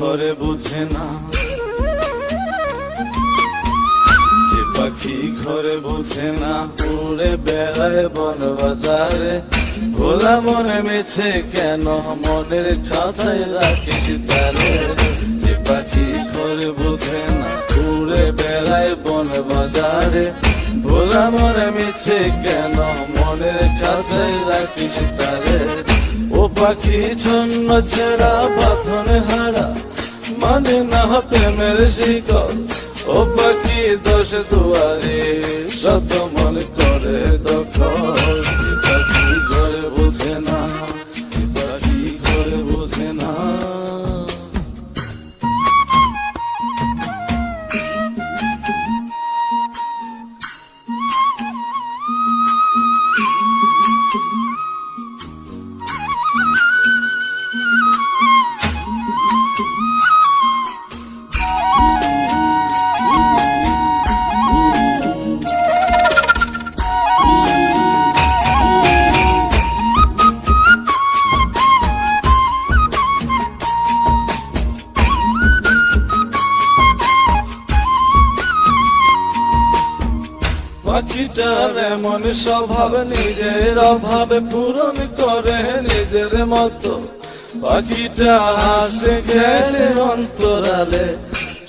ঘরে বুঝে না। পাখি ঘরে বুঝে না, উড়ে বেড়ায় বন বাজারে ভোলা মনে মেছে কেন, মনের খাঁচায় রাখিস তারে। যে পাখি ঘরে বুঝে না, উড়ে বেড়ায় বন বাজারে ভোলা মনে মেছে কেন, মনের খাঁচায় রাখিস তারে। ও পাখি ছন্ন ছেড়া পাথনে হারা মানে না প্রেমের শিকল। ও পাখি দশ দুয়ারে শত মন করে দখল। পাখিটার এমন স্বভাব, নিজের অভাবে পূরণ করে নিজের মতো। পাখিটা হাসে গেলে অন্তরালে,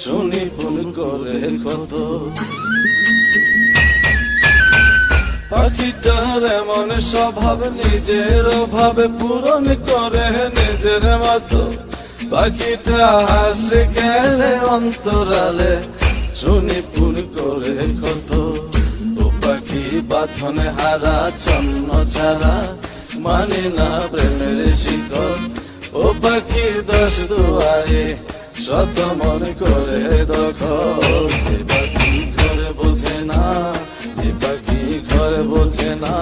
শুনি ফুল করে কত। পাখিটার এমন স্বভাব, নিজের অভাবে পূরণ করে নিজের মতো। পাখিটা হাসে গেলে অন্তরালে, শুনি ফুল করে কত। বাথনে হারা, ছন্ন ছাড়া মানে না প্রেমের শিকল। ও পাখি দশ দুয়ারে, শত মন করে দখল। যে পাখি ঘরে বোঝে না, যে পাখি ঘরে বোঝে না।